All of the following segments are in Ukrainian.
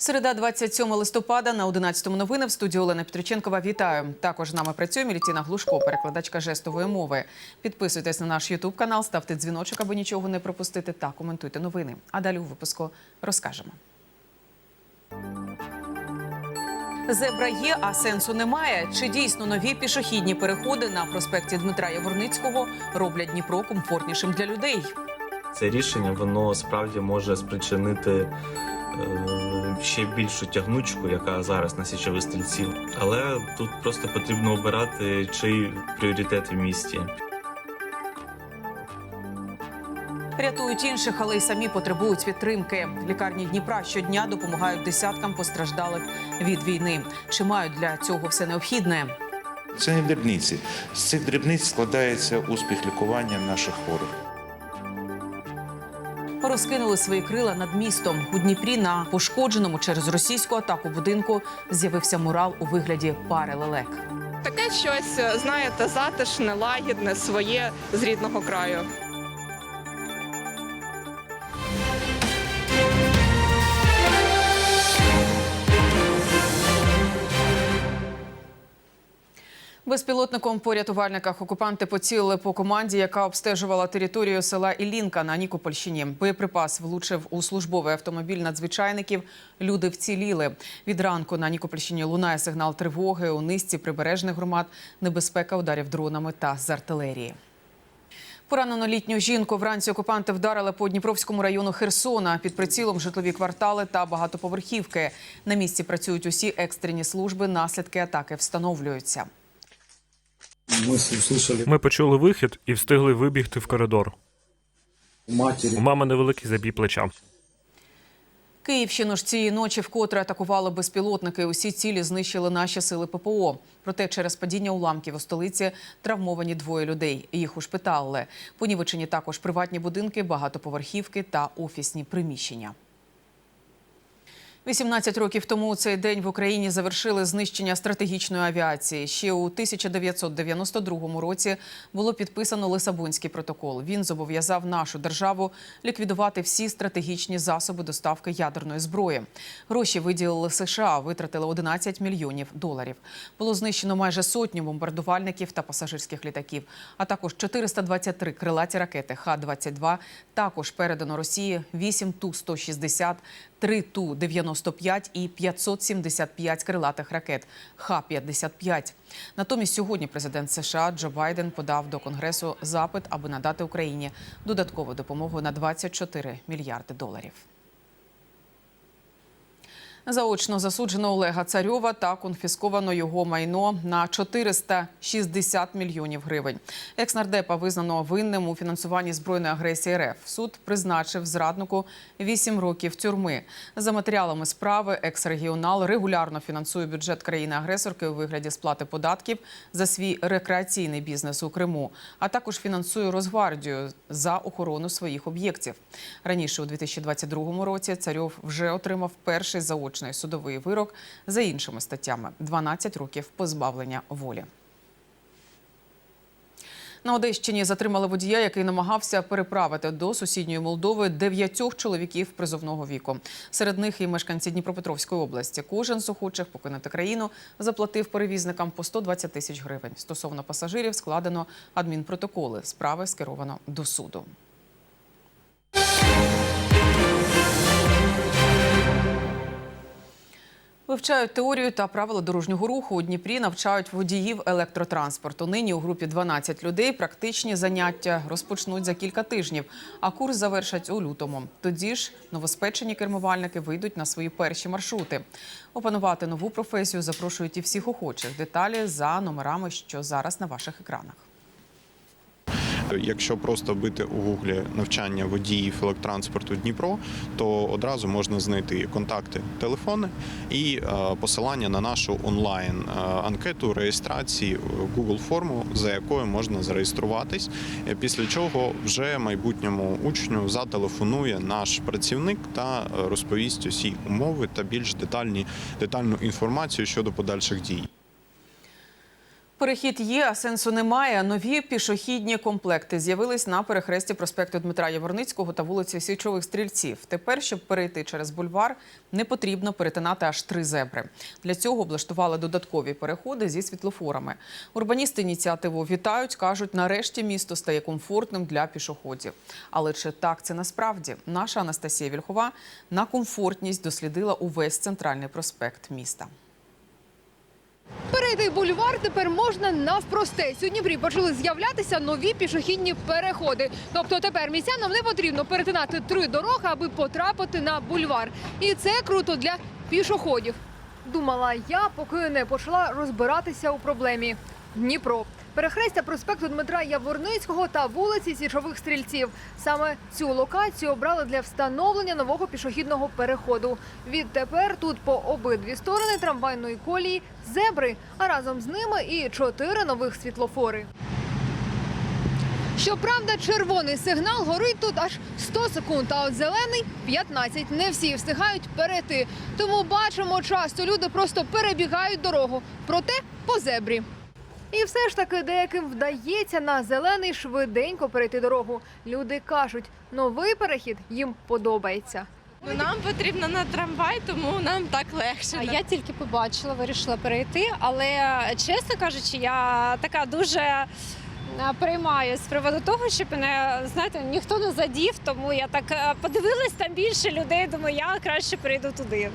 Середа 27 листопада на 11 новини в студії Олена Петриченкова. Вітаю. Також з нами працює Мілітіна Глушко, перекладачка жестової мови. Підписуйтесь на наш Ютуб канал, ставте дзвіночок, аби нічого не пропустити, та коментуйте новини. А далі у випуску розкажемо. Зебра є, а сенсу немає. Чи дійсно нові пішохідні переходи на проспекті Дмитра Яворницького роблять Дніпро комфортнішим для людей? Це рішення воно справді може спричинити ще більшу тягнучку, яка зараз на січових стрільців. Але тут просто потрібно обирати чий пріоритет в місті. Рятують інших, але й самі потребують підтримки. Лікарні Дніпра щодня допомагають десяткам постраждалих від війни. Чи мають для цього все необхідне? Це не дрібниці. З цих дрібниць складається успіх лікування наших хворих. Розкинули свої крила над містом. У Дніпрі на пошкодженому через російську атаку будинку з'явився мурал у вигляді пари лелек. Таке щось, знаєте, затишне, лагідне, своє з рідного краю. Безпілотником по рятувальниках окупанти поцілили по команді, яка обстежувала територію села Ілінка на Нікопольщині. Боєприпас влучив у службовий автомобіль надзвичайників. Люди вціліли. Від ранку на Нікопольщині лунає сигнал тривоги. У низці прибережних громад небезпека ударів дронами та з артилерії. Поранену літню жінку вранці окупанти вдарили по Дніпровському району Херсона. Під прицілом житлові квартали та багатоповерхівки. На місці працюють усі екстрені служби. Наслідки атаки встановлюються. Ми почули вихід і встигли вибігти в коридор. у мами невеликий забій плеча. Київщину ж цієї ночі вкотре атакували безпілотники. Усі цілі знищили наші сили ППО. Проте через падіння уламків у столиці травмовані двоє людей. Їх ушпиталили. Понівечені також приватні будинки, багатоповерхівки та офісні приміщення. 18 років тому у цей день в Україні завершили знищення стратегічної авіації. Ще у 1992 році було підписано Лисабонський протокол. Він зобов'язав нашу державу ліквідувати всі стратегічні засоби доставки ядерної зброї. Гроші виділили США, витратили 11 мільйонів доларів. Було знищено майже сотню бомбардувальників та пасажирських літаків, а також 423 крилаті ракети Х-22. Також передано Росії 8 Ту-160, 3 Ту-95 і 575 крилатих ракет Х-55. Натомість сьогодні президент США Джо Байден подав до Конгресу запит, аби надати Україні додаткову допомогу на 24 мільярди доларів. Заочно засуджено Олега Царьова та конфісковано його майно на 460 мільйонів гривень. Екснардепа визнано винним у фінансуванні збройної агресії РФ. Суд призначив зраднику 8 років тюрми. За матеріалами справи екс-регіонал регулярно фінансує бюджет країни-агресорки у вигляді сплати податків за свій рекреаційний бізнес у Криму, а також фінансує Росгвардію за охорону своїх об'єктів. Раніше у 2022 році Царьов вже отримав перший заочний судовий вирок за іншими статтями 12 років позбавлення волі. На Одещині затримали водія, який намагався переправити до сусідньої Молдови дев'ятьох чоловіків призовного віку. Серед них і мешканці Дніпропетровської області. Кожен з охочих покинути країну заплатив перевізникам по 120 тисяч гривень. Стосовно пасажирів складено адмінпротоколи. Справи скеровано до суду. Вивчають теорію та правила дорожнього руху. У Дніпрі навчають водіїв електротранспорту. Нині у групі 12 людей практичні заняття розпочнуть за кілька тижнів, а курс завершать у лютому. Тоді ж новоспечені кермувальники вийдуть на свої перші маршрути. Опанувати нову професію запрошують і всіх охочих. Деталі за номерами, що зараз на ваших екранах. Якщо просто бити у гуглі навчання водіїв електротранспорту Дніпро, то одразу можна знайти контакти, телефони і е, посилання на нашу онлайн е, анкету реєстрації е, Google форму, за якою можна зареєструватись. Після чого вже майбутньому учню зателефонує наш працівник та розповість усі умови та більш детальні детальну інформацію щодо подальших дій. Перехід є, а сенсу немає. Нові пішохідні комплекти з'явились на перехресті проспекту Дмитра Яворницького та вулиці Січових Стрільців. Тепер, щоб перейти через бульвар, не потрібно перетинати аж три зебри. Для цього облаштували додаткові переходи зі світлофорами. Урбаністи ініціативу вітають, кажуть, нарешті місто стає комфортним для пішоходів. Але чи так це насправді? Наша Анастасія Вільхова на комфортність дослідила увесь центральний проспект міста. Перейти бульвар тепер можна навпростець. У Дніпрі почали з'являтися нові пішохідні переходи. Тобто тепер містянам не потрібно перетинати три дороги, аби потрапити на бульвар. І це круто для пішоходів. Думала я, поки не почала розбиратися у проблемі. Дніпро. Перехрестя проспекту Дмитра Яворницького та вулиці Січових Стрільців. Саме цю локацію обрали для встановлення нового пішохідного переходу. Відтепер тут по обидві сторони трамвайної колії зебри, а разом з ними і чотири нових світлофори. Щоправда, червоний сигнал горить тут аж 100 секунд, а от зелений 15. Не всі встигають перейти. Тому бачимо, часто люди просто перебігають дорогу, проте по зебрі. І все ж таки деяким вдається на зелений швиденько перейти дорогу. Люди кажуть, новий перехід їм подобається. Ну, нам потрібно на трамвай, тому нам так легше. А я тільки побачила, вирішила перейти, але чесно кажучи, я така дуже е, переймаюсь з приводу того, щоб мене знаєте, ніхто не задів, тому я так е, подивилась там більше людей. Думаю, я краще перейду туди.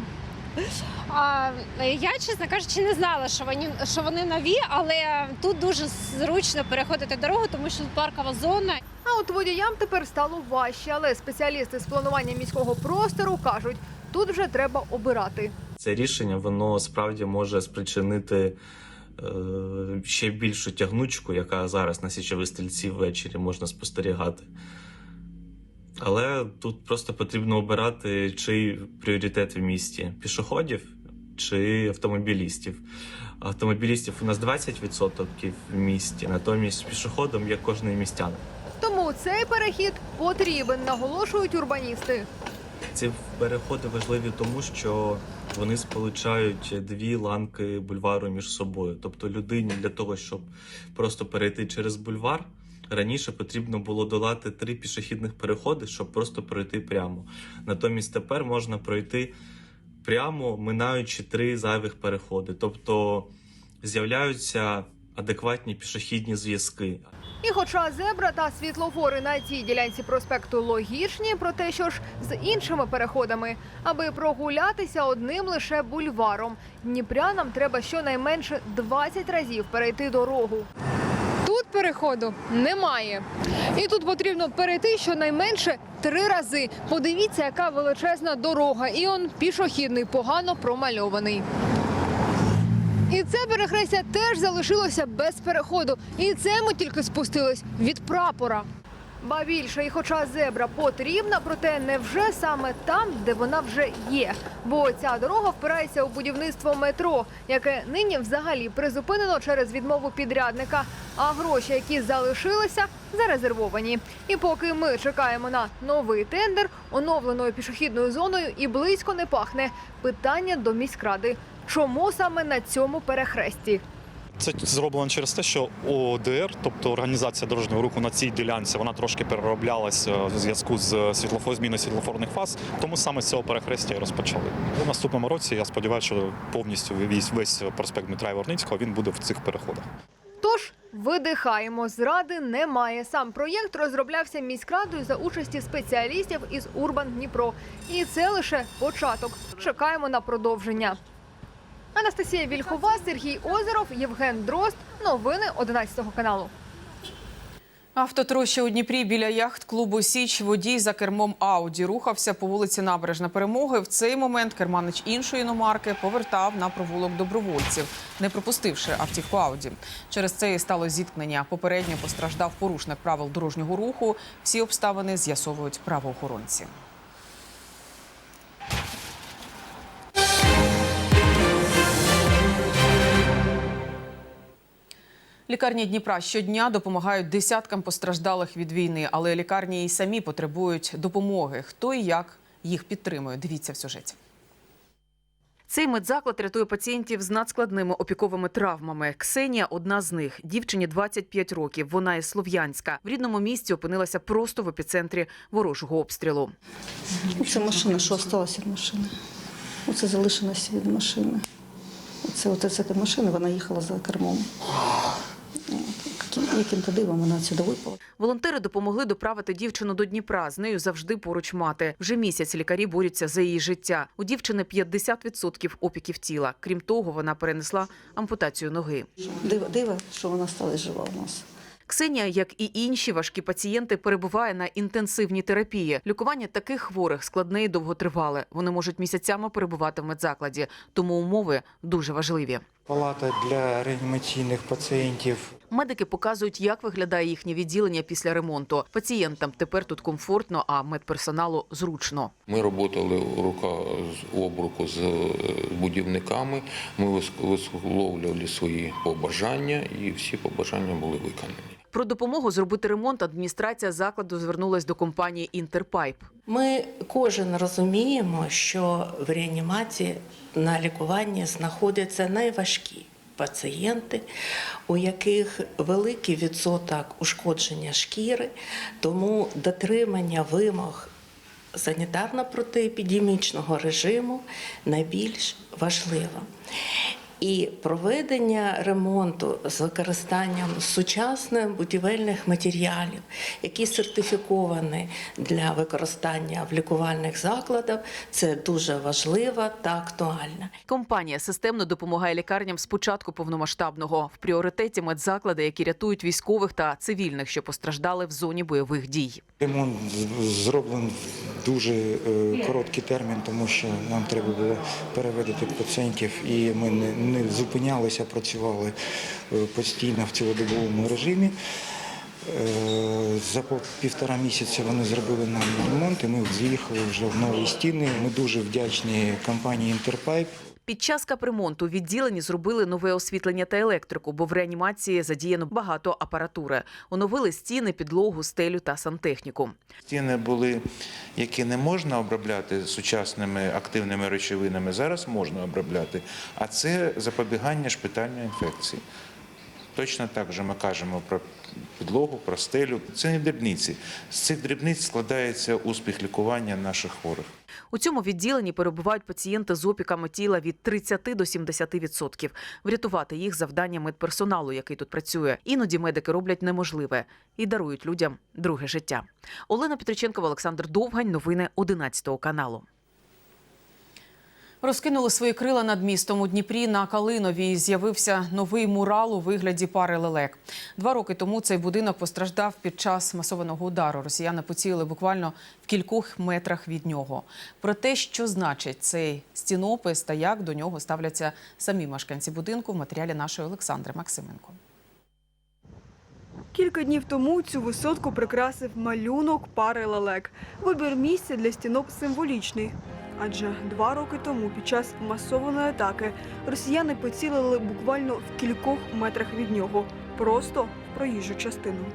А я, чесно кажучи, не знала, що вони що вони нові, але тут дуже зручно переходити дорогу, тому що тут паркова зона. А от водіям тепер стало важче, але спеціалісти з планування міського простору кажуть, тут вже треба обирати. Це рішення воно справді може спричинити е, ще більшу тягнучку, яка зараз на січових стрільці ввечері можна спостерігати. Але тут просто потрібно обирати, чий пріоритет в місті пішоходів чи автомобілістів. Автомобілістів у нас 20% в місті, натомість пішоходом є кожний містянин. Тому цей перехід потрібен, наголошують урбаністи. Ці переходи важливі тому, що вони сполучають дві ланки бульвару між собою. Тобто людині для того, щоб просто перейти через бульвар, раніше потрібно було долати три пішохідних переходи, щоб просто пройти прямо. Натомість тепер можна пройти прямо, минаючи три зайвих переходи. Тобто з'являються адекватні пішохідні зв'язки. І хоча зебра та світлофори на цій ділянці проспекту логічні, про те, що ж з іншими переходами, аби прогулятися одним лише бульваром, дніпрянам треба щонайменше 20 разів перейти дорогу. Тут переходу немає. І тут потрібно перейти щонайменше три рази. Подивіться, яка величезна дорога, і он пішохідний, погано промальований. І це перехрестя теж залишилося без переходу. І це ми тільки спустились від прапора. Ба більше, і хоча зебра потрібна, проте не вже саме там, де вона вже є. Бо ця дорога впирається у будівництво метро, яке нині взагалі призупинено через відмову підрядника. А гроші, які залишилися, зарезервовані. І поки ми чекаємо на новий тендер, оновленою пішохідною зоною і близько не пахне. Питання до міськради. Чому саме на цьому перехресті? Це зроблено через те, що ОДР, тобто організація дорожнього руху на цій ділянці, вона трошки перероблялася в зв'язку з світлофор зміною світлофорних фаз. Тому саме з цього перехрестя і розпочали. У наступному році я сподіваюся, що повністю весь, проспект Дмитра Яворницького він буде в цих переходах. Тож видихаємо. Зради немає. Сам проєкт розроблявся міськрадою за участі спеціалістів із Урбан Дніпро. І це лише початок. Чекаємо на продовження. Анастасія Вільхова, Сергій Озеров, Євген Дрозд. Новини 11 каналу. Автотроща у Дніпрі біля яхт-клубу Січ водій за кермом Ауді рухався по вулиці Набережна Перемоги. В цей момент керманич іншої іномарки повертав на провулок добровольців, не пропустивши автівку Ауді. Через це і стало зіткнення. Попередньо постраждав порушник правил дорожнього руху. Всі обставини з'ясовують правоохоронці. Лікарні Дніпра щодня допомагають десяткам постраждалих від війни, але лікарні і самі потребують допомоги. Хто і як їх підтримує? Дивіться в сюжеті. Цей медзаклад рятує пацієнтів з надскладними опіковими травмами. Ксенія одна з них. Дівчині 25 років. Вона із Слов'янська. В рідному місті опинилася просто в епіцентрі ворожого обстрілу. Оце машина, що залишилася від машини. Оце залишилося від машини. Оце, оце з цієї машини вона їхала за кермом. Яким- Яким-то дивом вона сюди випала. Волонтери допомогли доправити дівчину до Дніпра. З нею завжди поруч мати. Вже місяць лікарі борються за її життя. У дівчини 50% опіків тіла. Крім того, вона перенесла ампутацію ноги. Диво, диво, що вона стала жива у нас. Ксенія, як і інші важкі пацієнти, перебуває на інтенсивній терапії. Лікування таких хворих складне і довготривале. Вони можуть місяцями перебувати в медзакладі, тому умови дуже важливі. Палата для реанімаційних пацієнтів. Медики показують, як виглядає їхнє відділення після ремонту. Пацієнтам тепер тут комфортно, а медперсоналу зручно. Ми працювали рука з обруку з е, будівниками. Ми вис- висловлювали свої побажання, і всі побажання були виконані. Про допомогу зробити ремонт адміністрація закладу звернулась до компанії Інтерпайп. Ми кожен розуміємо, що в реанімації на лікуванні знаходяться найважкі пацієнти, у яких великий відсоток ушкодження шкіри, тому дотримання вимог санітарно-протиепідемічного режиму найбільш важливо. І проведення ремонту з використанням сучасних будівельних матеріалів, які сертифіковані для використання в лікувальних закладах, це дуже важливо та актуально. Компанія системно допомагає лікарням з початку повномасштабного. В пріоритеті медзаклади, які рятують військових та цивільних, що постраждали в зоні бойових дій. Ремонт зроблений в дуже е, короткий термін, тому що нам треба було переведити пацієнтів, і ми не, не зупинялися, працювали е, постійно в цілодобовому режимі. Е, За півтора місяця вони зробили нам ремонт, і ми з'їхали вже в нові стіни. Ми дуже вдячні компанії Інтерпайп. Під час капремонту відділені зробили нове освітлення та електрику, бо в реанімації задіяно багато апаратури. Оновили стіни, підлогу, стелю та сантехніку. Стіни були, які не можна обробляти сучасними активними речовинами, зараз можна обробляти. А це запобігання шпитальної інфекції. Точно так же ми кажемо про підлогу, про стелю. Це не дрібниці. З цих дрібниць складається успіх лікування наших хворих. У цьому відділенні перебувають пацієнти з опіками тіла від 30 до 70 відсотків. Врятувати їх завдання медперсоналу, який тут працює. Іноді медики роблять неможливе і дарують людям друге життя. Олена Петриченкова, Олександр Довгань. Новини 11 каналу. Розкинули свої крила над містом у Дніпрі на Калиновій. З'явився новий мурал у вигляді пари лелек. Два роки тому цей будинок постраждав під час масованого удару. Росіяни поцілили буквально в кількох метрах від нього. Про те, що значить цей стінопис та як до нього ставляться самі мешканці будинку, в матеріалі нашої Олександри Максименко. Кілька днів тому цю висотку прикрасив малюнок пари лелек. Вибір місця для стінок символічний. Адже два роки тому, під час масованої атаки, росіяни поцілили буквально в кількох метрах від нього, просто в проїжджу частину.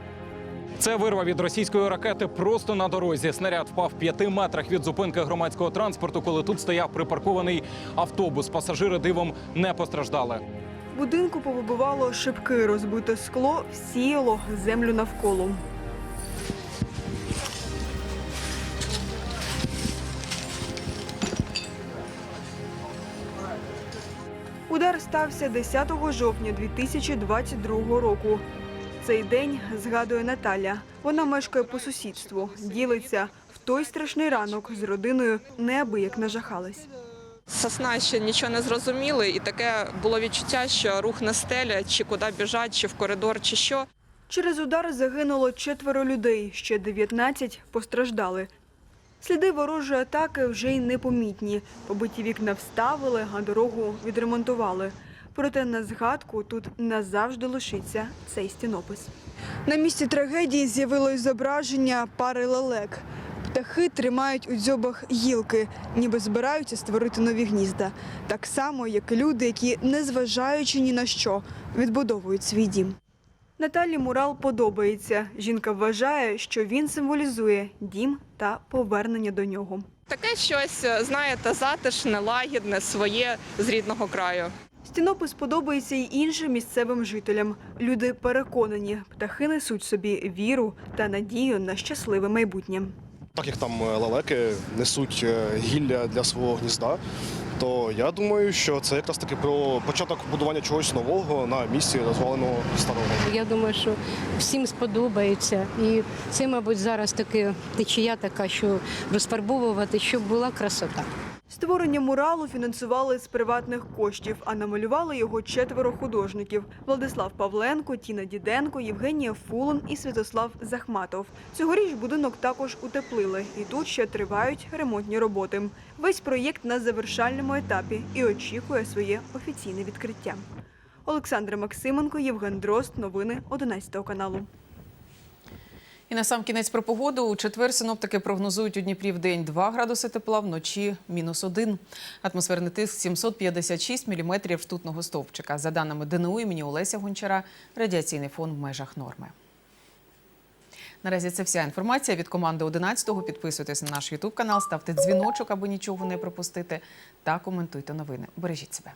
Це вирва від російської ракети просто на дорозі. Снаряд впав в п'яти метрах від зупинки громадського транспорту, коли тут стояв припаркований автобус. Пасажири дивом не постраждали. Будинку повибивало шибки, розбите скло, всіяло землю навколо. Удар стався 10 жовтня 2022 року. Цей день згадує Наталя. Вона мешкає по сусідству, ділиться в той страшний ранок з родиною неабияк нажахалась. Сосна ще нічого не зрозуміли, і таке було відчуття, що рух не стеля, чи куди біжать, чи в коридор, чи що. Через удар загинуло четверо людей, ще 19 постраждали. Сліди ворожої атаки вже й непомітні. Побиті вікна вставили, а дорогу відремонтували. Проте на згадку тут назавжди лишиться цей стінопис. На місці трагедії з'явилось зображення пари лелек. Птахи тримають у дзьобах гілки, ніби збираються створити нові гнізда. Так само, як і люди, які, незважаючи ні на що, відбудовують свій дім. Наталі Мурал подобається. Жінка вважає, що він символізує дім та повернення до нього. Таке щось, знаєте, затишне, лагідне, своє з рідного краю. Стінопис подобається й іншим місцевим жителям. Люди переконані, птахи несуть собі віру та надію на щасливе майбутнє. Так як там лалеки лелеки несуть е, гілля для свого гнізда, то я думаю, що це якраз таки про початок будування чогось нового на місці розваленого старого. Я думаю, що всім сподобається. І це, мабуть, зараз таки течія така, що розфарбовувати, щоб була красота. Створення муралу фінансували з приватних коштів, а намалювали його четверо художників: Владислав Павленко, Тіна Діденко, Євгенія Фулон і Святослав Захматов. Цьогоріч будинок також утеплили, і тут ще тривають ремонтні роботи. Весь проєкт на завершальному етапі і очікує своє офіційне відкриття. Олександра Максименко, Євген Дрозд. Новини 11 каналу. І на сам кінець про погоду. У четвер синоптики прогнозують у Дніпрі в день 2 градуси тепла, вночі мінус 1. Атмосферний тиск 756 міліметрів ртутного стовпчика. За даними ДНУ імені Олеся Гончара, радіаційний фон в межах норми. Наразі це вся інформація від команди 11-го. Підписуйтесь на наш Ютуб канал, ставте дзвіночок, аби нічого не пропустити, та коментуйте новини. Бережіть себе.